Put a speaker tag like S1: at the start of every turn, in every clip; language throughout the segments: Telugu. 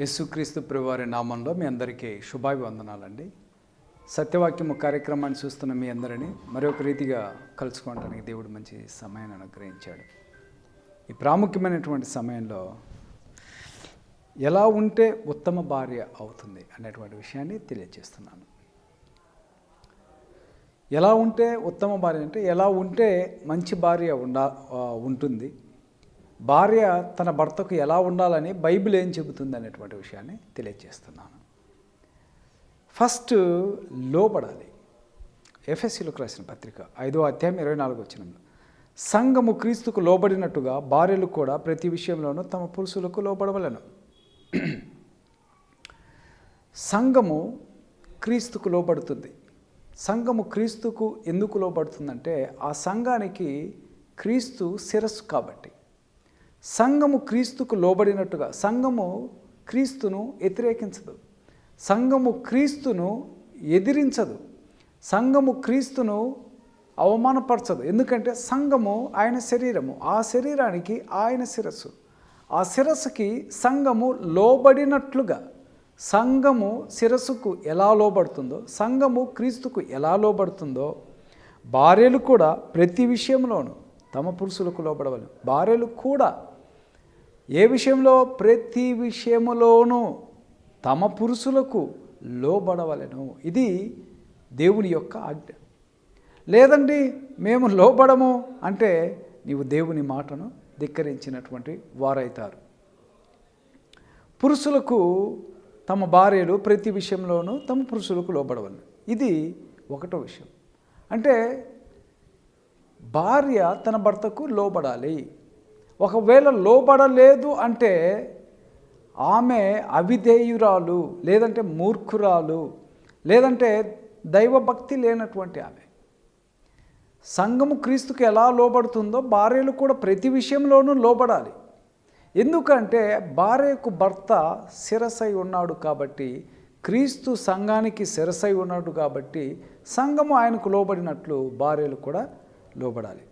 S1: యేసుక్రీస్తు ప్రభువారి నామంలో మీ అందరికీ శుభాభివందనాలండి. సత్యవాక్యము కార్యక్రమాన్ని చూస్తున్న మీ అందరినీ మరొక రీతిగా కలుసుకోవడానికి దేవుడు మంచి సమయాన్ని అనుగ్రహించాడు. ఈ ప్రాముఖ్యమైనటువంటి సమయంలో ఎలా ఉంటే ఉత్తమ భార్య అవుతుంది అనేటువంటి విషయాన్ని తెలియజేస్తున్నాను. ఎలా ఉంటే ఉత్తమ భార్య అంటే ఎలా ఉంటే మంచి భార్య ఉండా ఉంటుంది. భార్య తన భర్తకు ఎలా ఉండాలని బైబిల్ ఏం చెబుతుంది అనేటువంటి విషయాన్ని తెలియజేస్తున్నాను. ఫస్ట్ లోబడాలి. ఎఫ్ఎస్సీలకు రాసిన పత్రిక ఐదో అధ్యాయం ఇరవై నాలుగు వచ్చినంలో సంఘము క్రీస్తుకు లోబడినట్టుగా భార్యలు కూడా ప్రతి విషయంలోనూ తమ పురుషులకు లోబడవలను. సంఘము క్రీస్తుకు లోబడుతుంది. సంఘము క్రీస్తుకు ఎందుకు లోబడుతుందంటే ఆ సంఘానికి క్రీస్తు శిరస్సు కాబట్టి. సంఘము క్రీస్తుకు లోబడినట్టుగా సంఘము క్రీస్తును వ్యతిరేకించదు. సంఘము క్రీస్తును ఎదిరించదు. సంఘము క్రీస్తును అవమానపరచదు. ఎందుకంటే సంఘము ఆయన శరీరము. ఆ శరీరానికి ఆయన శిరస్సు. ఆ శిరస్సుకి సంఘము లోబడినట్లుగా సంఘము శిరస్సుకు ఎలా లోబడుతుందో సంఘము క్రీస్తుకు ఎలా లోబడుతుందో భార్యలు కూడా ప్రతి విషయంలోనూ తమ పురుషులకు లోబడవలను. భార్యలు కూడా ఏ విషయంలో? ప్రతి విషయములోనూ తమ పురుషులకు లోబడవలను. ఇది దేవుని యొక్క ఆజ్ఞ. లేదండి మేము లోబడము అంటే నీవు దేవుని మాటను ధిక్కరించినటువంటి వారైతారు. పురుషులకు తమ భార్యలు ప్రతి విషయంలోనూ తమ పురుషులకు లోబడవలను. ఇది ఒకటో విషయం. అంటే భార్య తన భర్తకు లోబడాలి. ఒకవేళ లోబడలేదు అంటే ఆమె అవిధేయురాలు లేదంటే మూర్ఖురాలు లేదంటే దైవభక్తి లేనటువంటి ఆమె. సంఘము క్రీస్తుకు ఎలా లోబడుతుందో భార్యలు కూడా ప్రతి విషయంలోనూ లోబడాలి. ఎందుకంటే భార్యకు భర్త శిరసై ఉన్నాడు కాబట్టి క్రీస్తు సంఘానికి శిరసై ఉన్నాడు కాబట్టి సంఘము ఆయనకు లోబడినట్లు భార్యలు కూడా లోబడాలి.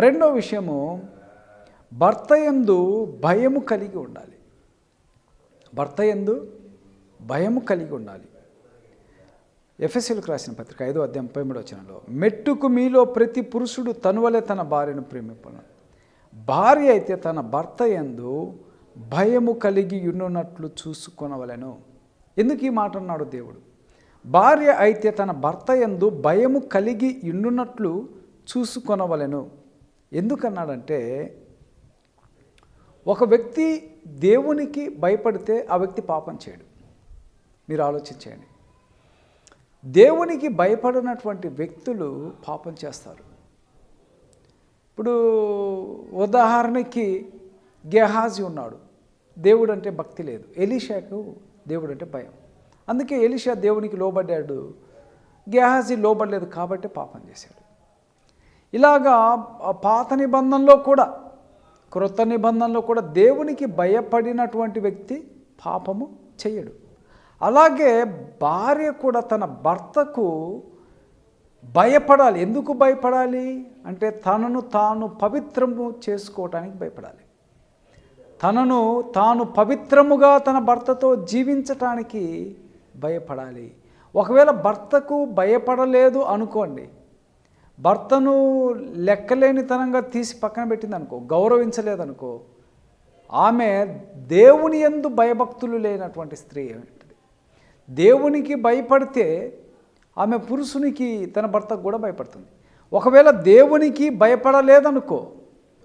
S1: రెండో విషయము భర్త యందు భయము కలిగి ఉండాలి. భర్త యందు భయము కలిగి ఉండాలి. ఎఫ్ఎస్ఎల్కు రాసిన పత్రిక ఐదో అధ్యాయం ముప్పై మూడు వచనంలో మెట్టుకు మీలో ప్రతి పురుషుడు తనువలే తన భార్యను ప్రేమింపను. భార్య అయితే తన భర్త యందు భయము కలిగి ఉండునట్లు చూసుకొనవలెను. ఎందుకు ఈ మాట అన్నాడు దేవుడు? భార్య అయితే తన భర్త యందు భయము కలిగి ఉండునట్లు చూసుకొనవలను. ఎందుకన్నాడంటే ఒక వ్యక్తి దేవునికి భయపడితే ఆ వ్యక్తి పాపం చేయడు. మీరు ఆలోచించండి. దేవునికి భయపడినటువంటి వ్యక్తులు పాపం చేస్తారు. ఇప్పుడు ఉదాహరణకి గెహాజీ ఉన్నాడు. దేవుడు అంటే భక్తి లేదు. ఎలీషాకు దేవుడు అంటే భయం. అందుకే ఎలీషా దేవునికి లోబడ్డాడు. గెహాజీ లోబడలేదు కాబట్టి పాపం చేశాడు. ఇలాగా పాత నిబంధనలో కూడా క్రొత్త నిబంధనలో కూడా దేవునికి భయపడినటువంటి వ్యక్తి పాపము చేయడు. అలాగే భార్య కూడా తన భర్తకు భయపడాలి. ఎందుకు భయపడాలి? అంటే తనను తాను పవిత్రము చేసుకోవటానికి భయపడాలి. తనను తాను పవిత్రముగా తన భర్తతో జీవించటానికి భయపడాలి. ఒకవేళ భర్తకు భయపడలేదు అనుకోండి భర్తను లెక్కలేనితనంగా తీసి పక్కన పెట్టింది అనుకో గౌరవించలేదనుకో ఆమె దేవుని ఎందు భయభక్తులు లేనటువంటి స్త్రీ ఏమిటది? దేవునికి భయపడితే ఆమె పురుషునికి తన భర్తకు కూడా భయపడుతుంది. ఒకవేళ దేవునికి భయపడలేదనుకో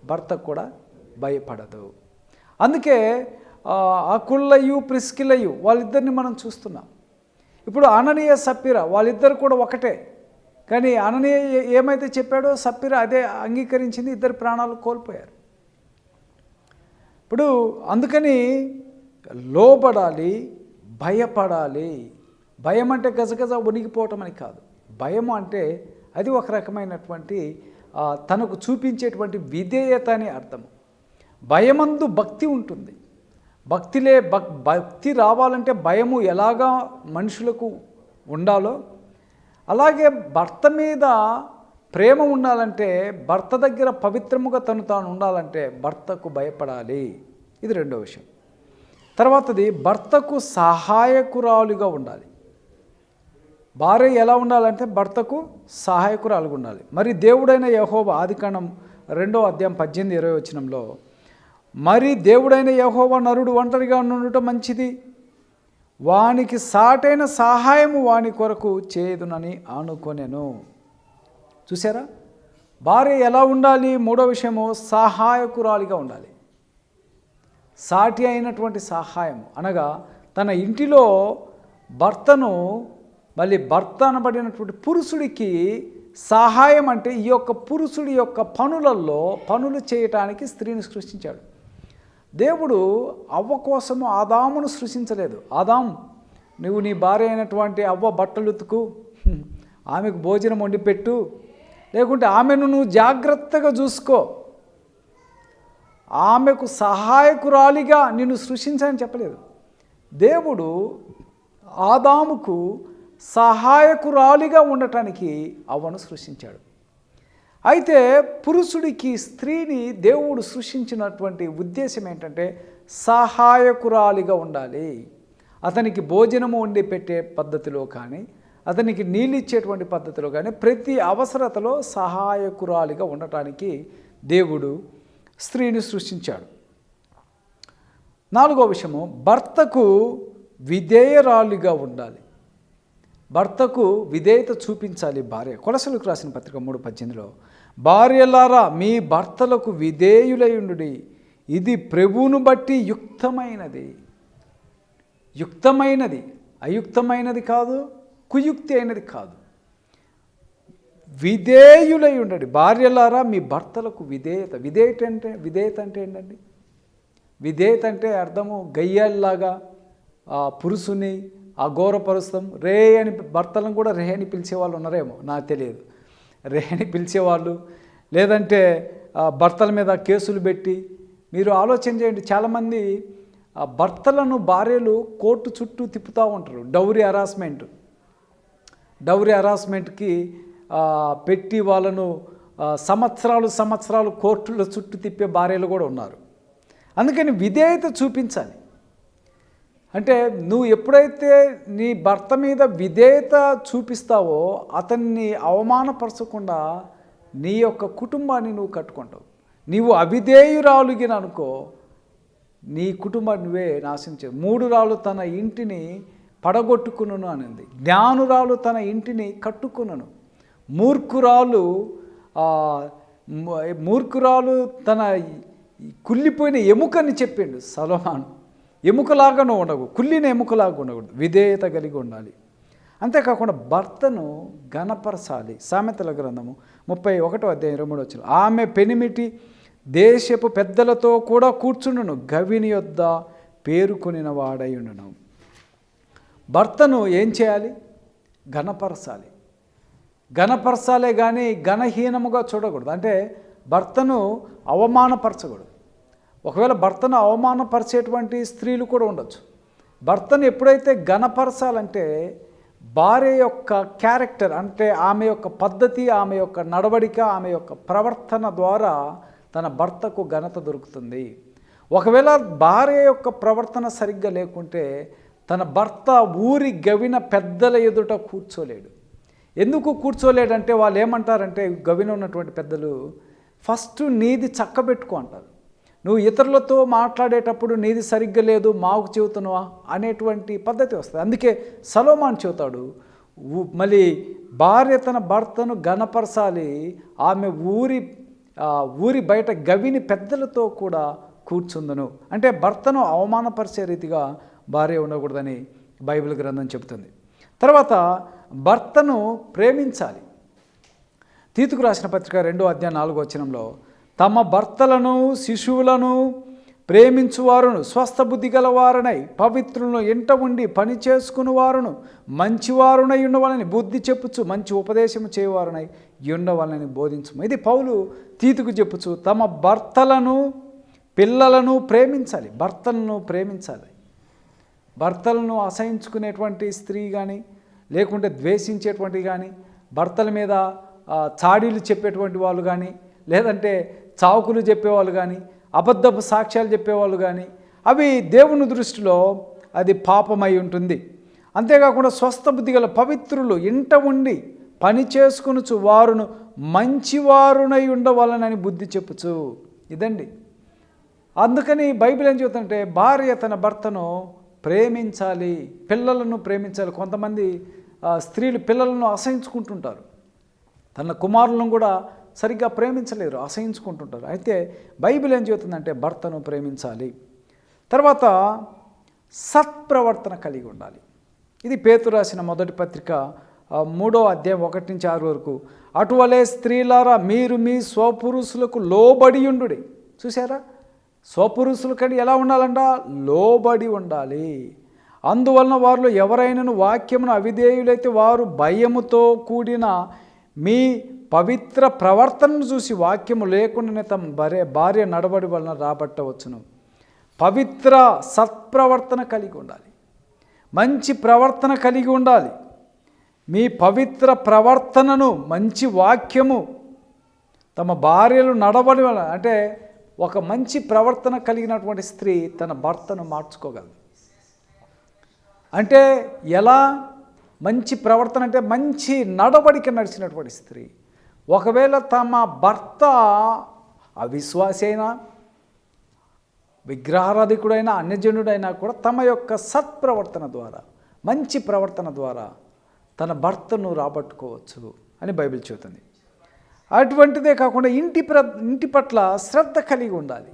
S1: భర్తకు కూడా భయపడదు. అందుకే ఆ, ప్రిస్కిలయు వాళ్ళిద్దరిని మనం చూస్తున్నాం. ఇప్పుడు అననీయ సప్పిర వాళ్ళిద్దరు కూడా ఒకటే. కానీ అననీయ ఏ- ఏమైతే చెప్పాడో సప్పిర అదే అంగీకరించింది ఇద్దరు ప్రాణాలు కోల్పోయారు. ఇప్పుడు అందుకని లోబడాలి భయపడాలి. భయం అంటే గజగజ ఉనిగిపోవటం అని కాదు. భయం అంటే అది ఒక రకమైనటువంటి తనకు చూపించేటువంటి విధేయత అని అర్థము. భయమందు భక్తి ఉంటుంది. భక్తిలే భక్తి రావాలంటే భయము ఎలాగా మనుషులకు ఉండాలో అలాగే భర్త మీద ప్రేమ ఉండాలంటే భర్త దగ్గర పవిత్రముగా తను తాను ఉండాలంటే భర్తకు భయపడాలి. ఇది రెండో విషయం. తర్వాతది భర్తకు సహాయకురాలుగా ఉండాలి. భార్య ఎలా ఉండాలంటే భర్తకు సహాయకురాలుగా ఉండాలి. మరి దేవుడైన యహోవ ఆదికాండం రెండో అధ్యాయం పద్దెనిమిది ఇరవై వచనంలో మరి దేవుడైన యహోవ నరుడు ఒంటరిగా ఉండటం మంచిది? వానికి సాటైన సహాయము వాని కొరకు చేయదునని అనుకొనెను చూసారా భార్య ఎలా ఉండాలి? మూడో విషయము సహాయకురాలిగా ఉండాలి. సాటి అయినటువంటి సహాయం అనగా తన ఇంటిలో భర్తను మళ్ళీ భర్త అనబడినటువంటి పురుషుడికి సహాయం అంటే ఈ యొక్క పురుషుడి యొక్క పనులలో పనులు చేయటానికి స్త్రీని సృష్టించాడు. దేవుడు అవ్వ కోసము ఆదామును సృష్టించలేదు ఆదాం నువ్వు నీ భార్య అయినటువంటి అవ్వ బట్టలు ఉతుకు ఆమెకు భోజనం వండి పెట్టు. లేకుంటే ఆమెను నువ్వు జాగ్రత్తగా చూసుకో. ఆమెకు సహాయకురాలిగా నిన్ను సృష్టించని చెప్పలేదు. దేవుడు ఆదాముకు సహాయకురాలిగా ఉండటానికి అవ్వను సృష్టించాడు అయితే పురుషుడికి స్త్రీని దేవుడు సృష్టించినటువంటి ఉద్దేశం ఏంటంటే సహాయకురాలిగా ఉండాలి. అతనికి భోజనము వండి పెట్టే పద్ధతిలో కానీ అతనికి నీళ్ళు ఇచ్చేటువంటి పద్ధతిలో కానీ ప్రతి అవసరతలో సహాయకురాలిగా ఉండటానికి దేవుడు స్త్రీని సృష్టించాడు. నాలుగో విషయము భర్తకు విధేయరాలుగా ఉండాలి. భర్తకు విధేయత చూపించాలి భార్య. కొలసలకు రాసిన పత్రిక మూడు పద్దెనిమిదిలో భార్యలారా మీ భర్తలకు విధేయులయుండు ఇది ప్రభువును బట్టి యుక్తమైనది. యుక్తమైనది. అయుక్తమైనది కాదు కుయుక్తి అయినది కాదు. విధేయులై ఉండండి భార్యలారా మీ భర్తలకు విధేయత. విధేయత అంటే విధేయత అంటే ఏంటండి? విధేయత అంటే అర్థము గయ్యాల్లాగా ఆ పురుషుని అఘోరపరుస్తాం. రే అని భర్తలను కూడా రే అని పిలిచే వాళ్ళు ఉన్నారేమో నాకు తెలియదు. రే అని పిలిచేవాళ్ళు. లేదంటే భర్తల మీద కేసులు పెట్టి మీరు ఆలోచన చేయండి. చాలామంది భర్తలను భార్యలు కోర్టు చుట్టూ తిప్పుతూ ఉంటారు. Dowry harassment. డౌరీ హరాస్మెంట్కి పెట్టి వాళ్ళను సంవత్సరాలు సంవత్సరాలు కోర్టుల చుట్టూ తిప్పే భార్యలు కూడా ఉన్నారు. అందుకని విధేయత చూపించాలి. అంటే నువ్వు ఎప్పుడైతే నీ భర్త మీద విధేయత చూపిస్తావో అతన్ని అవమానపరచకుండా నీ యొక్క కుటుంబాన్ని నువ్వు కట్టుకుంటావు. నీవు అవిధేయురాలుగిన అనుకో నీ కుటుంబాన్ని నువ్వే నాశించే మూడు రాళ్ళు తన ఇంటిని పడగొట్టుకును అనింది. జ్ఞానురాలు తన ఇంటిని కట్టుకును మూర్ఖురాలు మూర్ఖురాలు తన కుళ్ళిపోయిన ఎముకని చెప్పిండు సలోమాను. ఎముకలాగా నువ్వు ఉండవు కుళ్ళిన ఎముకలాగా ఉండకూడదు. విధేయత కలిగి ఉండాలి. అంతేకాకుండా భర్తను గణపరచాలి సామెతల గ్రంథము ముప్పై ఒకటో అధ్యాయం ఇరవై మూడు వచ్చిన ఆమె పెనిమిటి దేశపు పెద్దలతో కూడా కూర్చుండును. గవిని యొద్ద పేరుకొనిన వాడయుండును భర్తను ఏం చేయాలి? ఘనపరచాలి. ఘనపరచాలే కానీ ఘనహీనముగా చూడకూడదు. అంటే భర్తను అవమానపరచకూడదు. ఒకవేళ భర్తను అవమానపరిచేటువంటి స్త్రీలు కూడా ఉండొచ్చు. భర్తను ఎప్పుడైతే ఘనపరచాలంటే భార్య యొక్క క్యారెక్టర్ అంటే ఆమె యొక్క పద్ధతి ఆమె యొక్క నడవడిక ఆమె యొక్క ప్రవర్తన ద్వారా తన భర్తకు ఘనత దొరుకుతుంది. ఒకవేళ భార్య యొక్క ప్రవర్తన సరిగ్గా లేకుంటే తన భర్త ఊరి గవిన పెద్దల ఎదుట కూర్చోలేడు. ఎందుకు కూర్చోలేడంటే వాళ్ళు ఏమంటారంటే గవిన ఉన్నటువంటి పెద్దలు ఫస్ట్ నీది చక్కబెట్టుకో అంటారు. నువ్వు ఇతరులతో మాట్లాడేటప్పుడు నీది సరిగ్గా లేదు మాకు చెబుతున్నావా అనేటువంటి పద్ధతి వస్తుంది. అందుకే సలోమాన్ చెబుతాడు మళ్ళీ భార్య తన భర్తను గణపరచాలి ఆమె ఊరి ఆ, ఊరి బయట గవిని పెద్దలతో కూడా కూర్చుందను. అంటే భర్తను అవమానపరిచే రీతిగా భార్య ఉండకూడదని బైబిల్ గ్రంథం చెబుతుంది. తర్వాత భర్తను ప్రేమించాలి. తీతుకు రాసిన పత్రిక రెండో అధ్యాయం నాలుగో వచనంలో తమ భర్తలను శిశువులను ప్రేమించువారును స్వస్థ బుద్ధి గలవారనై పవిత్రులను ఎంట ఉండి పని చేసుకునివారును మంచివారునై ఉండవాలని బుద్ధి చెప్పుచు మంచి ఉపదేశము చేయవారునై ఉండవాలని బోధించము. ఇది పౌలు తీతుకు చెప్పుచు తమ భర్తలను పిల్లలను ప్రేమించాలి భర్తలను ప్రేమించాలి. భర్తలను అసహించుకునేటువంటి స్త్రీ కానీ లేకుంటే ద్వేషించేటువంటి కానీ భర్తల మీద చాడీలు చెప్పేటువంటి వాళ్ళు కానీ లేదంటే చావుకులు చెప్పేవాళ్ళు కానీ అబద్ధపు సాక్ష్యాలు చెప్పేవాళ్ళు కానీ అవి దేవుని దృష్టిలో అది పాపమై ఉంటుంది. అంతేకాకుండా స్వస్థ బుద్ధి గల పవిత్రులు ఇంట ఉండి పని చేసుకునుచు వారును మంచివారునై ఉండవాలనని బుద్ధి చెప్పుచు. ఇదండి. అందుకని బైబిల్ ఏం చెబుతుంటే భార్య తన భర్తను ప్రేమించాలి పిల్లలను ప్రేమించాలి. కొంతమంది స్త్రీలు పిల్లలను అసహించుకుంటుంటారు. తన కుమారులను కూడా సరిగ్గా ప్రేమించలేరు అసహించుకుంటుంటారు. అయితే బైబిల్ ఏం చెబుతుందంటే భర్తను ప్రేమించాలి. తర్వాత సత్ప్రవర్తన కలిగి ఉండాలి. ఇది పేతు రాసిన మొదటి పత్రిక మూడో అధ్యాయం ఒకటి నుంచి ఆరు వరకు. అటువలే స్త్రీలారా మీరు మీ స్వపురుషులకు లోబడి ఉండు చూసారా స్వపురుషులకని ఎలా ఉండాలంట? లోబడి ఉండాలి. అందువలన వారిలో ఎవరైనాను వాక్యమును అవిధేయులైతే వారు భయముతో కూడిన మీ పవిత్ర ప్రవర్తనను చూసి వాక్యము లేకుండానే తమ భార్య భార్య నడబడి వలన రాబట్టవచ్చును. పవిత్ర సత్ప్రవర్తన కలిగి ఉండాలి. మంచి ప్రవర్తన కలిగి ఉండాలి. మీ పవిత్ర ప్రవర్తనను మంచి వాక్యము తమ భార్యలు నడవడి వలన అంటే ఒక మంచి ప్రవర్తన కలిగినటువంటి స్త్రీ తన భర్తను మార్చుకోగలదు. అంటే ఎలా? మంచి ప్రవర్తన అంటే మంచి నడవడిక నడిచినటువంటి స్త్రీ. ఒకవేళ తమ భర్త అవిశ్వాసైనా అయినా అన్యజనుడైనా కూడా తమ యొక్క సత్ప్రవర్తన ద్వారా మంచి ప్రవర్తన ద్వారా తన భర్తను రాబట్టుకోవచ్చు అని బైబిల్ చెబుతుంది. అటువంటిదే కాకుండా ఇంటి ప్ర ఇంటి పట్ల శ్రద్ధ కలిగి ఉండాలి.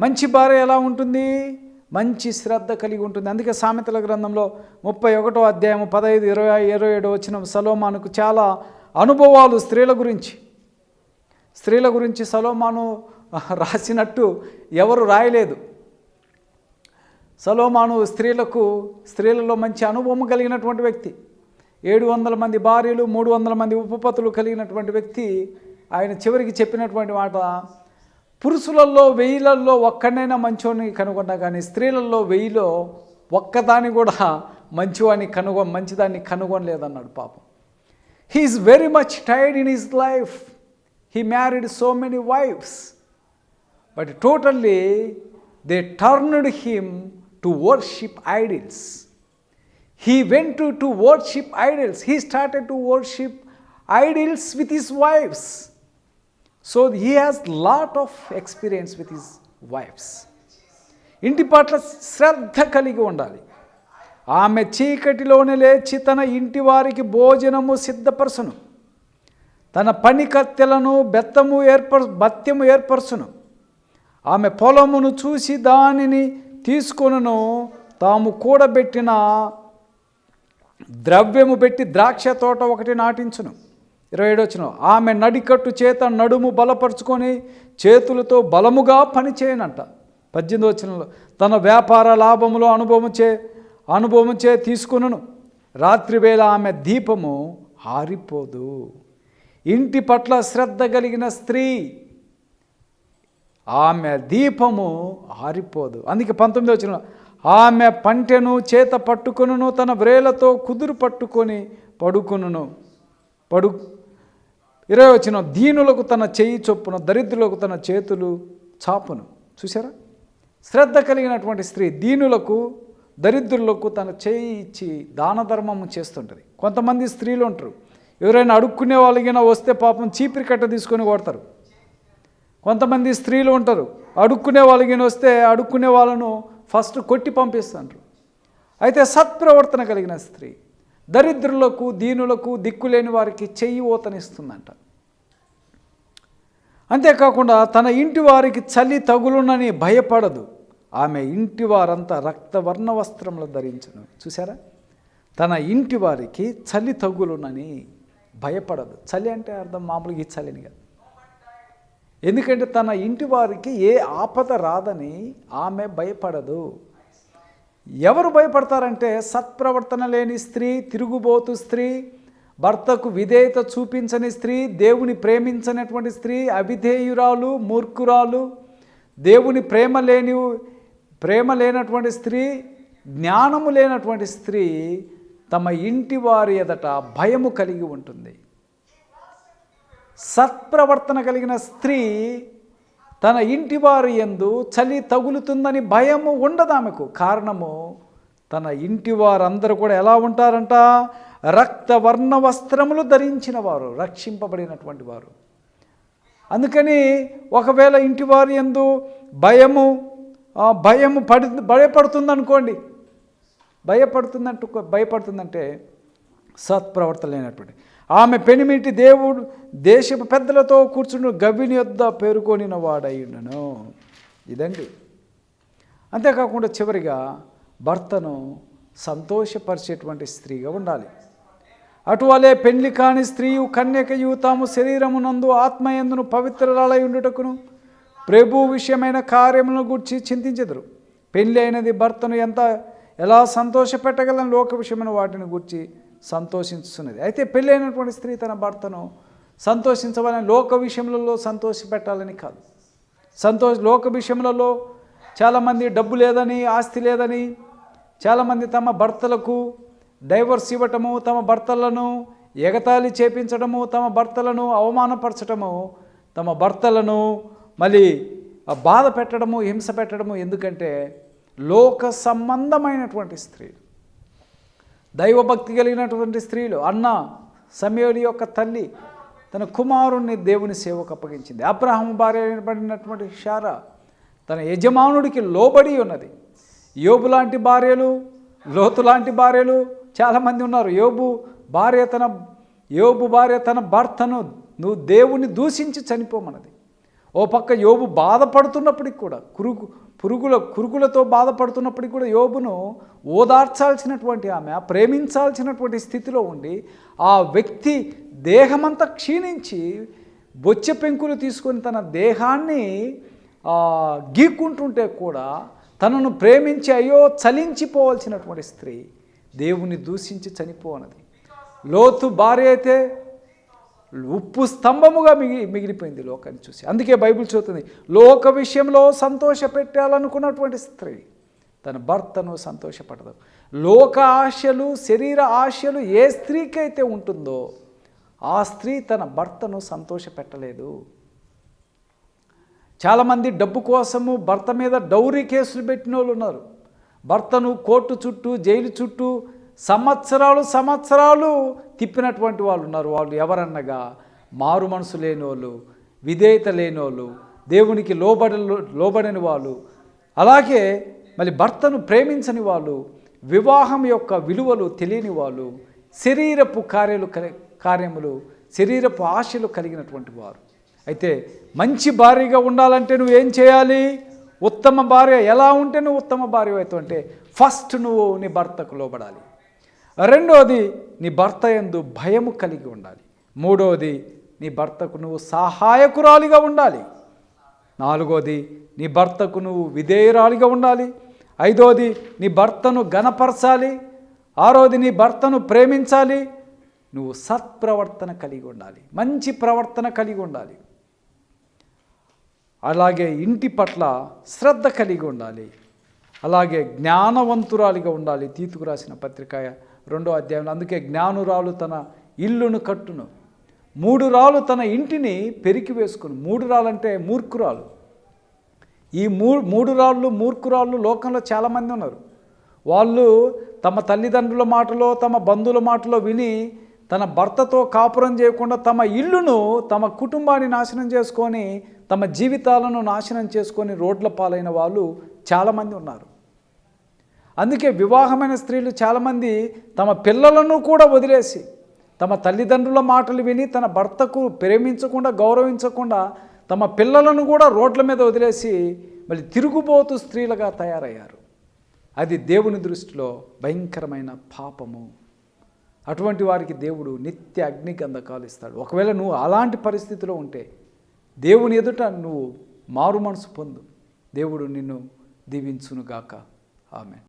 S1: మంచి భార్య ఎలా ఉంటుంది? మంచి శ్రద్ధ కలిగి ఉంటుంది. అందుకే సామెతల గ్రంథంలో ముప్పై ఒకటో అధ్యాయం పదహైదు ఇరవై ఇరవై ఏడు వచ్చిన సలోమానుకు చాలా అనుభవాలు స్త్రీల గురించి. స్త్రీల గురించి సలోమాను రాసినట్టు ఎవరు రాయలేదు. సలోమాను స్త్రీలకు స్త్రీలలో మంచి అనుభవం కలిగినటువంటి వ్యక్తి. ఏడు వందల మంది భార్యలు మూడు వందల మంది ఉపపతులు కలిగినటువంటి వ్యక్తి. ఆయన చివరికి చెప్పినటువంటి మాట పురుషులలో వెయ్యిలలో ఒక్కడైనా మంచోని కనుగొన్నా కానీ స్త్రీలలో వెయ్యిలో ఒక్కదాన్ని కూడా మంచివాడిని కనుగొ మంచిదాన్ని కనుగొనలేదన్నాడు పాపం. He's very much tired in his life he married so many wifes but totally they turned him to worship idols he went to, to worship idols. He started to worship idols with his wives. So he has lot of experience with his wives. ఇంటి పట్ల శ్రద్ధ కలిగి ఉండాలి ఆమె చీకటిలోనే లేచి తన ఇంటి వారికి భోజనము సిద్ధపరచును. తన పని కత్తెలను బెత్తము ఏర్పర బత్యము ఏర్పరచును. ఆమె పొలమును చూసి దానిని తీసుకొనును. తాము కూడబెట్టిన ద్రవ్యము పెట్టి ద్రాక్ష తోట ఒకటి నాటించును. ఇరవై ఏడు ఆమె నడికట్టు చేత నడుము బలపరుచుకొని చేతులతో బలముగా పనిచేయనంట. పద్దెనిమిది వచ్చినలో తన వ్యాపార లాభములో అనుభవం చే అనుభవం చే తీసుకును రాత్రివేళ ఆమె దీపము ఆరిపోదు. ఇంటి పట్ల శ్రద్ధ కలిగిన స్త్రీ ఆమె దీపము ఆరిపోదు. అందుకే పంతొమ్మిది వచ్చిన ఆమె పంటెను చేత పట్టుకొనును తన వ్రేలతో కుదురు పట్టుకొని పడుకొనును. పడు ఇరవై వచ్చిన దీనులకు తన చెయ్యి చొప్పున దరిద్రులకు తన చేతులు చాపును. చూసారా శ్రద్ధ కలిగినటువంటి స్త్రీ దీనులకు దరిద్రులకు తన చేయి ఇచ్చి దాన ధర్మము చేస్తుంటుంది. కొంతమంది స్త్రీలు ఉంటారు. ఎవరైనా అడుక్కునే వాళ్ళకినా వస్తే పాపం చీపిరి కట్ట తీసుకొని కొడతారు. కొంతమంది స్త్రీలు ఉంటారు. అడుక్కునే వాళ్ళకి వస్తే అడుక్కునే వాళ్ళను ఫస్ట్ కొట్టి పంపిస్తుంటారు. అయితే సత్ప్రవర్తన కలిగిన స్త్రీ దరిద్రులకు దీనులకు దిక్కులేని వారికి చెయ్యి ఓతనిస్తుందంట. అంతేకాకుండా తన ఇంటి వారికి చలి తగులునని భయపడదు. ఆమె ఇంటి వారంతా రక్తవర్ణ వస్త్రములు ధరించను. చూసారా తన ఇంటి వారికి చలి తగులునని భయపడదు. చలి అంటే అర్థం మామూలుగా చలిని కాదు. ఎందుకంటే తన ఇంటి వారికి ఏ ఆపద రాదని ఆమె భయపడదు. ఎవరు భయపడతారంటే సత్ప్రవర్తన లేని స్త్రీ తిరుగుబోతు స్త్రీ భర్తకు విధేయత చూపించని స్త్రీ దేవుని ప్రేమించనటువంటి స్త్రీ అవిధేయురాలు మూర్ఖురాలు దేవుని ప్రేమ లేని ప్రేమ లేనటువంటి స్త్రీ జ్ఞానము లేనటువంటి స్త్రీ తమ ఇంటి వారి ఎదట భయము కలిగి ఉంటుంది. సత్ప్రవర్తన కలిగిన స్త్రీ తన ఇంటి వారి ఎందు చలి తగులుతుందని భయము ఉండదు ఆమెకు. కారణము తన ఇంటి వారందరూ కూడా ఎలా ఉంటారంట? రక్తవర్ణ వస్త్రములు ధరించిన వారు రక్షింపబడినటువంటి వారు. అందుకని ఒకవేళ ఇంటి వారి ఎందు భయము భయము పడి భయపడుతుంది అనుకోండి భయపడుతుందంటూ భయపడుతుందంటే సత్ప్రవర్తన లేనటువంటి ఆమె పెనిమిటి దేవుడు దేశపు పెద్దలతో కూర్చుని గవ్విని యొద్ద పేరుకొనిన వాడయ్యుండను ఇదండి. అంతేకాకుండా చివరిగా భర్తను సంతోషపరిచేటువంటి స్త్రీగా ఉండాలి. అటువలే పెళ్ళి కాని స్త్రీయు కన్యకయు తాము శరీరమునందు ఆత్మయందును పవిత్రరాలై ఉండుటకును ప్రభు విషయమైన కార్యములను గురించి చింతించెదరు. పెళ్ళి అయినది భర్తను ఎంత ఎలా సంతోషపెట్టగలని లోక విషయమైన వాటిని గురించి సంతోషిస్తున్నది అయితే పెళ్ళి అయినటువంటి స్త్రీ తన భర్తను సంతోషించవాలని లోక విషయములలో సంతోషపెట్టాలని కాదు. సంతోష లోక విషయములలో చాలామంది డబ్బు లేదని ఆస్తి లేదని చాలామంది తమ భర్తలకు డైవర్స్ ఇవ్వటము తమ భర్తలను ఎగతాళి చేపించడము తమ భర్తలను అవమానపరచడము తమ భర్తలను మళ్ళీ బాధ పెట్టడము హింస పెట్టడము ఎందుకంటే లోక సంబంధమైనటువంటి స్త్రీలు. దైవభక్తి కలిగినటువంటి స్త్రీలు. అన్న సమయోలి యొక్క తల్లి తన కుమారుణ్ణి దేవుని సేవకు అప్పగించింది. అబ్రహం భార్య పడినటువంటి షారా తన యజమానుడికి లోబడి ఉన్నది. యోబు లాంటి భార్యలు లోతు లాంటి భార్యలు చాలామంది ఉన్నారు. యోబు భార్య తన యోబు భార్య తన భర్తను నువ్వు దేవుని దూషించి చనిపోమన్నది. ఓ పక్క యోబు బాధపడుతున్నప్పటికి కూడా కురుకు పురుగుల కురుకులతో బాధపడుతున్నప్పటికి కూడా యోబును ఓదార్చాల్సినటువంటి ఆమె ప్రేమించాల్సినటువంటి స్థితిలో ఉండి ఆ వ్యక్తి దేహమంతా క్షీణించి బొచ్చె పెంకులు తీసుకొని తన దేహాన్ని గీక్కుంటుంటే కూడా తనను ప్రేమించి అయ్యో చలించిపోవాల్సినటువంటి స్త్రీ దేవుని దూషించి చనిపోనది. లోతు భార్య అయితే ఉప్పు స్తంభముగా మిగి మిగిలిపోయింది లోకాన్ని చూసి. అందుకే బైబిల్ చూస్తుంది లోక విషయంలో సంతోష పెట్టాలనుకున్నటువంటి స్త్రీ తన భర్తను సంతోషపడదు. లోక ఆశలు శరీర ఆశలు ఏ స్త్రీకైతే ఉంటుందో ఆ స్త్రీ తన భర్తను సంతోష పెట్టలేదు చాలామంది డబ్బు కోసము భర్త మీద డౌరీ కేసులు పెట్టిన వాళ్ళు ఉన్నారు. భర్తను కోర్టు చుట్టూ జైలు చుట్టూ సంవత్సరాలు సంవత్సరాలు తిప్పినటువంటి వాళ్ళు ఉన్నారు. వాళ్ళు ఎవరన్నగా? మారు మనసు లేని వాళ్ళు విధేయత లేని వాళ్ళు దేవునికి లోబడి లోబడని వాళ్ళు. అలాగే మళ్ళీ భర్తను ప్రేమించని వాళ్ళు వివాహం యొక్క విలువలు తెలియని వాళ్ళు శరీరపు కార్యాలు కార్యములు శరీరపు ఆశలు కలిగినటువంటి వారు. అయితే మంచి భార్యగా ఉండాలంటే నువ్వేం చేయాలి? ఉత్తమ భార్య ఎలా ఉంటే నువ్వు ఉత్తమ భార్య అవుతావు అంటే ఫస్ట్ నువ్వు నీ భర్తకు లోబడాలి. రెండోది నీ భర్త ఎందు భయము కలిగి ఉండాలి. మూడోది నీ భర్తకు నువ్వు సహాయకురాలిగా ఉండాలి. నాలుగోది నీ భర్తకు నువ్వు విధేయురాలిగా ఉండాలి. ఐదోది నీ భర్తను గణపరచాలి ఆరోది నీ భర్తను ప్రేమించాలి. నువ్వు సత్ప్రవర్తన కలిగి ఉండాలి. మంచి ప్రవర్తన కలిగి ఉండాలి. అలాగే ఇంటి పట్ల శ్రద్ధ కలిగి ఉండాలి. అలాగే జ్ఞానవంతురాలిగా ఉండాలి. తీతుకు రాసిన పత్రిక రెండో అధ్యాయంలో అందుకే జ్ఞానురాలు తన ఇల్లును కట్టును. మూడు రాళ్ళు తన ఇంటిని పెరికి వేసుకుని. మూడు రాళ్ళంటే మూర్ఖురాలు. ఈ మూ మూడు రాళ్ళు మూర్ఖురాళ్ళు లోకంలో చాలామంది ఉన్నారు. వాళ్ళు తమ తల్లిదండ్రుల మాటలో తమ బంధువుల మాటలో విని తన భర్తతో కాపురం చేయకుండా తమ ఇల్లును తమ కుటుంబాన్ని నాశనం చేసుకొని తమ జీవితాలను నాశనం చేసుకొని రోడ్ల పాలైన వాళ్ళు చాలామంది ఉన్నారు. అందుకే వివాహమైన స్త్రీలు చాలామంది తమ పిల్లలను కూడా వదిలేసి తమ తల్లిదండ్రుల మాటలు విని తన భర్తకు ప్రేమించకుండా గౌరవించకుండా తమ పిల్లలను కూడా రోడ్ల మీద వదిలేసి మళ్ళీ తిరుగుబోతు స్త్రీలుగా తయారయ్యారు. అది దేవుని దృష్టిలో భయంకరమైన పాపము. అటువంటి వారికి దేవుడు నిత్య అగ్ని గంధకాలు ఇస్తాడు. ఒకవేళ నువ్వు అలాంటి పరిస్థితిలో ఉంటే దేవుని ఎదుట నువ్వు మారు మనసు పొందు. దేవుడు నిన్ను దీవించునుగాక. ఆమె